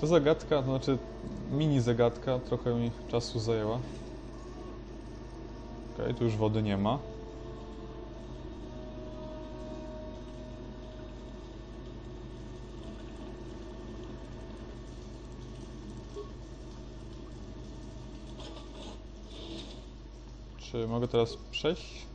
To zagadka, to znaczy mini zagadka, trochę mi czasu zajęła. Okej, tu już wody nie ma. Czy mogę teraz przejść?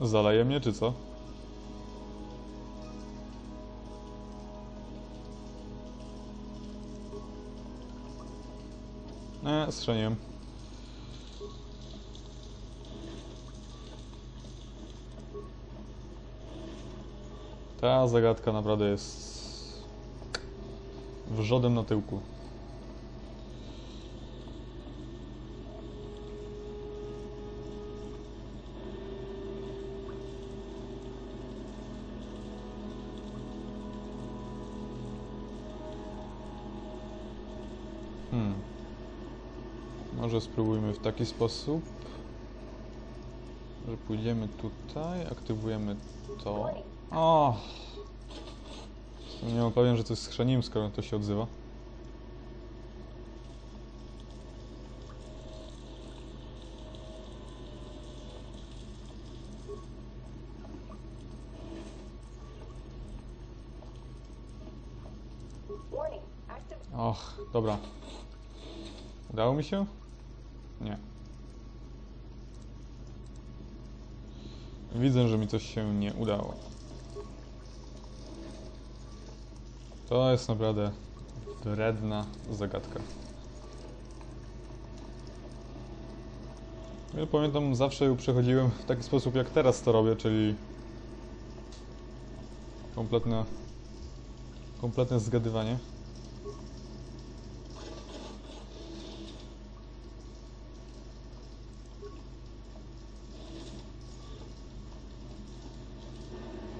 Zaleje mnie, czy co? Nie, strzeliłem. Ta zagadka naprawdę jest wrzodem na tyłku. Hmm. Może spróbujmy w taki sposób, że pójdziemy tutaj, aktywujemy to. O! Nie mam pewien, że to jest schrzanim, skoro to się odzywa. Och, dobra. Udało mi się? Nie. Widzę, że mi coś się nie udało. To jest naprawdę wredna zagadka. Ja pamiętam, zawsze ją przechodziłem w taki sposób, jak teraz to robię, czyli kompletne, kompletne zgadywanie.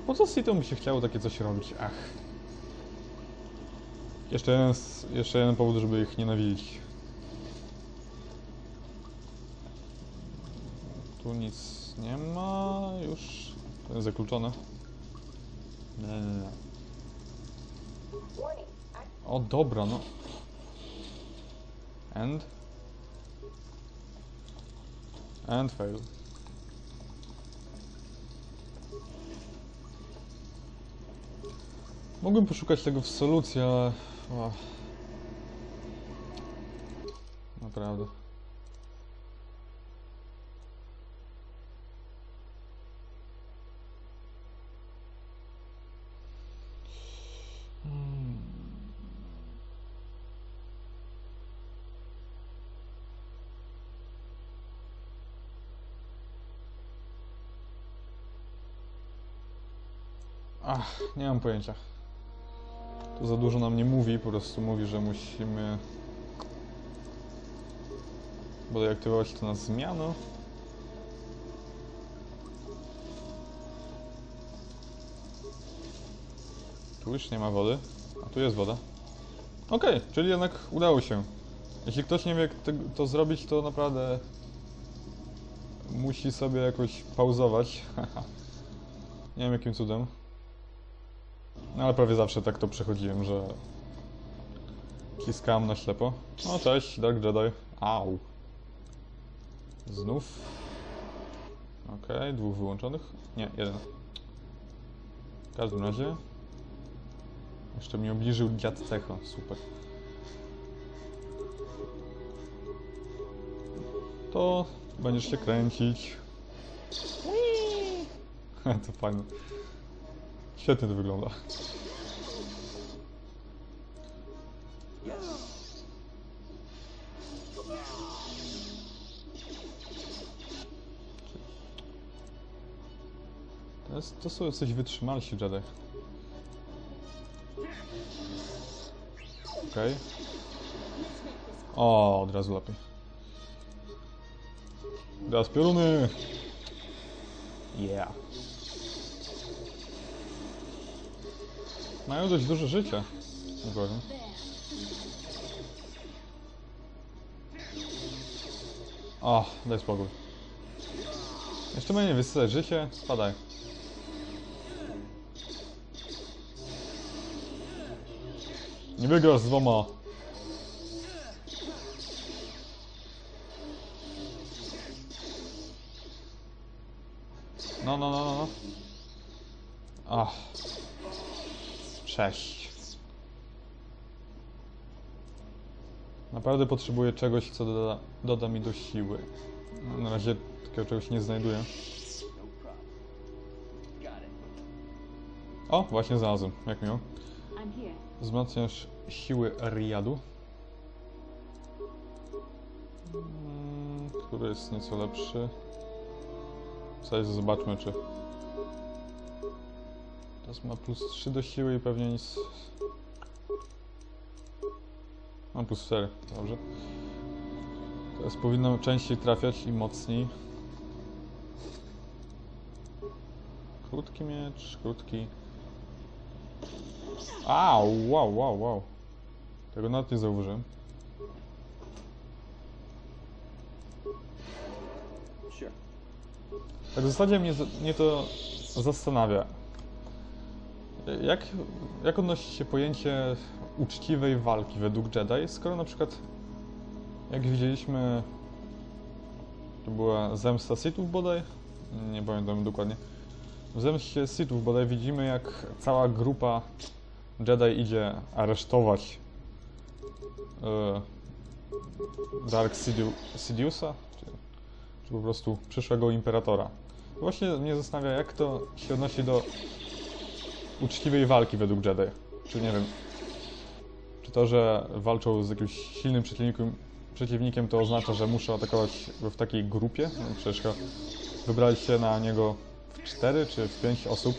Po co Sito mi się chciało takie coś robić? Ach. Jeszcze jeden, jeszcze jeden powód, żeby ich nienawidzić. Tu nic nie ma, już to jest zakluczone. Nie, nie, nie. O, dobra, no. And? And fail. Mogłem poszukać tego w solucji, ale... Naprawdę. Ach, nie mam pojęcia. To za dużo nam nie mówi, po prostu mówi, że musimy bodaj aktywować to na zmianę. Tu już nie ma wody, a tu jest woda. Okej, czyli jednak udało się. Jeśli ktoś nie wie jak to zrobić, to naprawdę musi sobie jakoś pauzować. nie wiem jakim cudem. No ale prawie zawsze tak to przechodziłem, że kiskałem na ślepo. No cześć, Dark Jedi. Au. Znów. Okej, dwóch wyłączonych. Nie, jeden. W każdym razie. Jeszcze mi obliżył dziad cecho, super. To będziesz się kręcić. to fajne. Świetnie to wygląda. To, jest, to są jacyś wytrzymalsi Jedi. Okej. O, od razu lepiej. Teraz pioruny! Yeah. Mają dość duże życie. Uważam. O, daj spokój. Jeszcze mnie nie wysyłać życie, spadaj. Nie wygrasz z dwoma. No, no, no, no, no. Ach. Cześć. Naprawdę potrzebuję czegoś, co doda, doda mi do siły. Na razie takiego czegoś nie znajduję. O, właśnie znalazłem. Jak miło. Wzmacniasz siły Riadu. Mm, Który jest nieco lepszy. W zasadzie zobaczmy, czy... Teraz ma plus 3 do siły i pewnie nic... Mam plus 4, dobrze. Teraz powinno częściej trafiać i mocniej. Krótki miecz, krótki. Au, wow, wow, wow. Tego nawet nie zauważyłem. Tak w zasadzie mnie, mnie to zastanawia. Jak, jak odnosi się pojęcie uczciwej walki według Jedi, skoro na przykład, jak widzieliśmy, to była zemsta Sithów bodaj? Nie pamiętam dokładnie. W zemście Sithów bodaj widzimy, jak cała grupa Jedi idzie aresztować e, Dark Sidiu, Sidiousa, czy, czy po prostu przyszłego imperatora. Właśnie mnie zastanawia, jak to się odnosi do uczciwej walki według Jedi. Czy nie wiem, czy to, że walczą z jakimś silnym przeciwnikiem, przeciwnikiem to oznacza, że muszą atakować go w takiej grupie? No, przecież wybrali się na niego w 4 czy w 5 osób.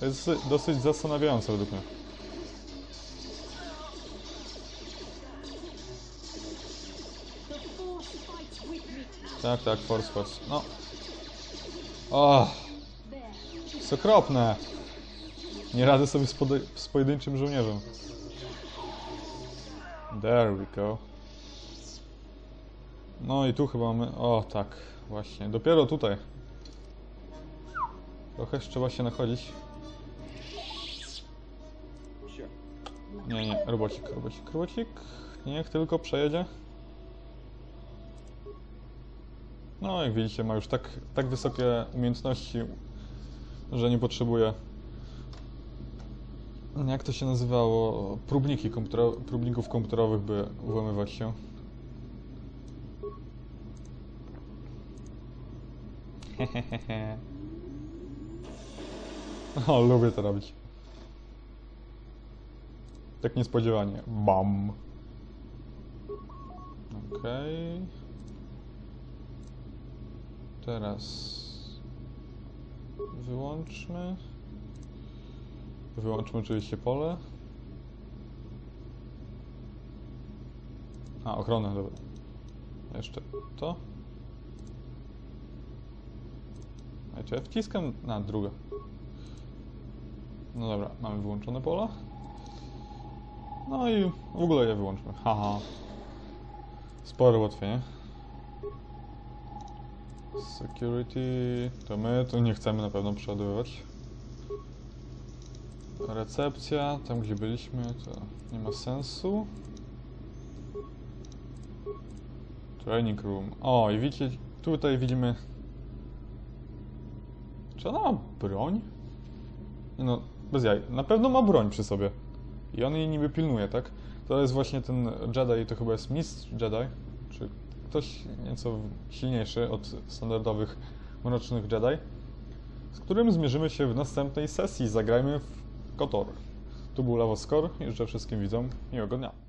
To jest dosyć zastanawiające według mnie. Tak, tak, Force Force. No. O, There. Jest okropne. Nie radzę sobie z, z pojedynczym żołnierzem. There we go. No i tu chyba mamy... O, tak, właśnie. Dopiero tutaj. Trochę trzeba się nachodzić. Nie, nie, robocik, robocik, robocik. Niech tylko przejedzie. No, jak widzicie, ma już tak, tak wysokie umiejętności, że nie potrzebuje. Jak to się nazywało? Próbniki komputero próbników komputerowych, by włamywać się. o, lubię to robić. Tak niespodziewanie. Bam. Okej. Teraz wyłączmy. Wyłączmy oczywiście pole. A, ochronę, dobra. Jeszcze to. A czy ja wciskam na drugą? No dobra, mamy wyłączone pola. No i w ogóle je wyłączmy. Haha. Spore ułatwienie. Security. To my tu nie chcemy na pewno przeładowywać. Recepcja, tam gdzie byliśmy, to nie ma sensu. Training room. O, i widzicie, tutaj widzimy. Czy ona ma broń? Nie No, bez jaj. Na pewno ma broń przy sobie. I on jej niby pilnuje, tak? To jest właśnie ten Jedi, to chyba jest mistrz Jedi, czy ktoś nieco silniejszy od standardowych mrocznych Jedi, z którym zmierzymy się w następnej sesji. Zagrajmy w KOTOR. Tu był Lavoskor i życzę wszystkim widzom miłego dnia.